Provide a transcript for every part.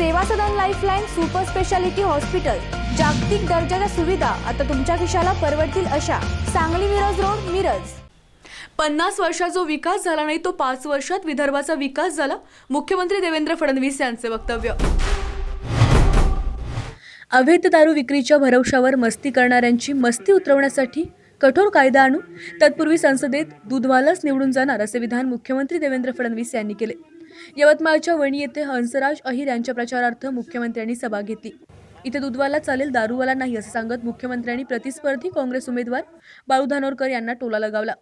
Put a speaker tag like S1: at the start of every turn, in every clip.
S1: Seva Sadan lifeline super speciality hospital जागतिक दर्जाच्या सुविधा आता तुमच्या खिशाला परवडतील अशा. सांगली मिरज रोड मिरज.
S2: पन्नास वर्षात जो विकास झाला नाही तो पाच वर्षात विदर्भाचा विकास झाला. मुख्यमंत्री देवेंद्र फडणवीस यांचे वक्तव्य. अवैध दारू विक्रीच्या भरवशावर मस्ती करणाऱ्यांची मस्ती उतरवण्यासाठी कठोर कायदा आणू तत्पूर्वी संसदेत दूधवालाच निवडून जाणार असे विधान मुख्यमंत्री देवेंद्र फडणवीस यांनी केले. यवतमाळच्या वणी येथे हंसराज अहिर यांच्या प्रचारार्थ मुख्यमंत्र्यांनी सभा घेतली. इथे दूधवाला चालेल दारूवाला नाही असं सांगत मुख्यमंत्र्यांनी प्रतिस्पर्धी काँग्रेस उमेदवार बाळू धानोरकर यांना टोला लगावला.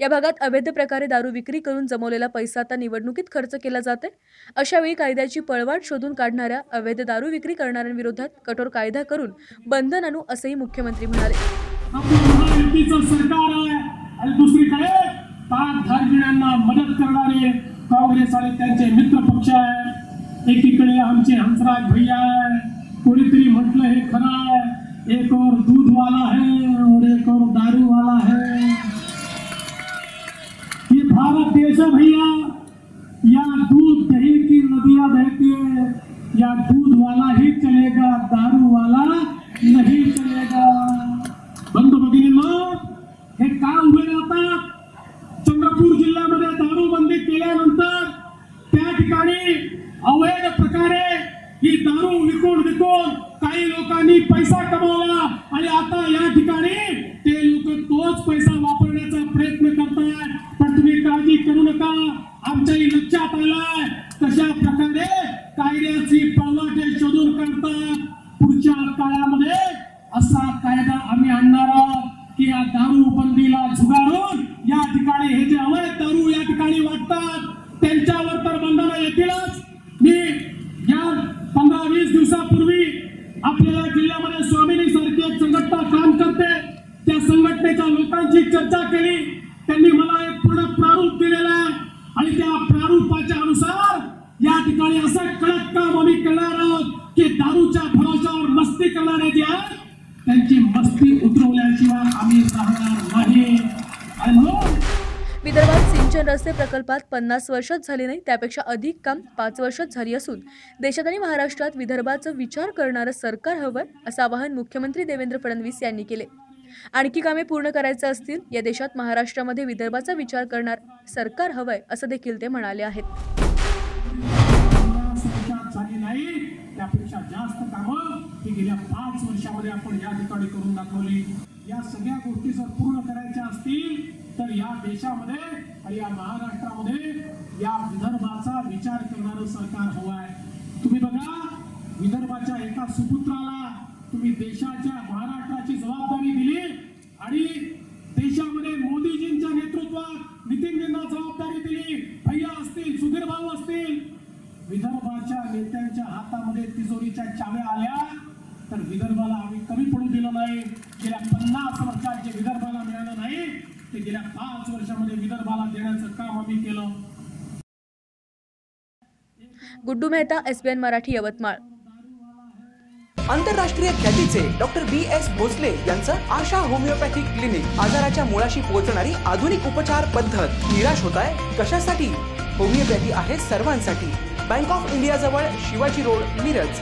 S2: या भागात अवैध प्रकारे दारू विक्री करून जमवलेला पैसा आता निवडणुकीत खर्च केला जाते अशावेळी कायद्याची पळवाट शोधून काढणाऱ्या अवैध दारू विक्री करणाऱ्यांविरोधात कठोर कायदा करून बंधन आणू असंही मुख्यमंत्री म्हणाले.
S3: सरकार आहे आणि दुसरीकडे मदत करणारे काँग्रेस आणि मित्र पक्ष आहे. एकीकडे आमचे हंसराज भैया आहे. कोणीतरी म्हटलं, हे खरं आहे. एक और दूध वाला है और एक और दारू वाला है ये भारत देश है भैया. या दूध दही की नदियाँ बहती है. या दूध वाला ही चलेगा दारू वाला विकून काही लोकांनी पैसा कमावला. आणि आता या ठिकाणी ते लोक तोच पैसा वापरण्याचा प्रयत्न करतात पण तुम्ही काळजी करू नका. आमच्याही लक्षात आलाय कशा प्रकारे कायद्याची पळवाटे शोधून काढतात. पुढच्या काळामध्ये असा कायदा आम्ही आणणार आहोत की या दारू बंदीला झुगारून या ठिकाणी हे जे अवैध दारू या ठिकाणी वाटतात त्यांच्यावर तर बंधनं येतीलच. जिल्ह्यामध्ये स्वामिनी सारखी एक संघटना काम करते. त्या संघटनेच्या लोकांची चर्चा केली. त्यांनी मला एक पूर्ण प्रारूप दिलेला आहे. आणि त्या प्रारूपाच्या अनुसार या ठिकाणी असं कडक काम आम्ही करणार आहोत की दारूच्या भरोशावर मस्ती करणारे जे आहेत त्यांची मस्ती उतरवल्याशिवाय आम्ही राहणार नाही.
S2: विदर्भात रस्ते प्रकल्पात पन्नास वर्षात झाले नाही त्यापेक्षा अधिक काम पाच वर्षात झाली असून देशात आणि महाराष्ट्रात विदर्भाचं विचार करणारं सरकार हवं असं आवाहन मुख्यमंत्री देवेंद्र फडणवीस यांनी केले. आणखी कामे पूर्ण करायचं असतील या देशात महाराष्ट्रामध्ये विदर्भाचा विचार करणार सरकार हवंय असं देखील ते म्हणाले आहेत.
S3: त्यापेक्षा जास्त कामं ही गेल्या पाच वर्षामध्ये आपण या ठिकाणी करून दाखवली. या सगळ्या गोष्टी जर पूर्ण करायच्या असतील तर या देशामध्ये आणि या महाराष्ट्रामध्ये या विदर्भाचा विचार करणारं सरकार हवं आहे. तुम्ही बघा विदर्भाच्या एका सुपुत्राला तुम्ही देशाच्या महाराष्ट्राची जबाबदारी दिली आणि देशामध्ये मोदीजींच्या नेतृत्वात नितीनजींना जबाबदारी दिली. भैया असतील सुधीर भाऊ असतील. विदर्भाच्या नेत्यांच्या हातामध्ये तिजोरीच्या चाव्या आल्या तर विदर्भाला आम्ही कमी पडू दिलं नाही. गेल्या पन्नास वर्षात जे विदर्भ ते गेल्या पाच वर्षामध्ये विदर्भाला देण्याचं काम आम्ही केलं.
S2: गुड्डू मेहता एसबीएन मराठी यवतमाळ.
S4: आंतरराष्ट्रीय ख्यातीचे डॉक्टर बी एस भोसले यांचं आशा होमिओपॅथिक क्लिनिक आजाराच्या मुळाशी पोहोचणारी आधुनिक उपचार पद्धत. निराश होत आहे कशासाठी? होमिओपॅथी आहे सर्वांसाठी. बँक ऑफ इंडिया जवळ शिवाजी रोड मिरज.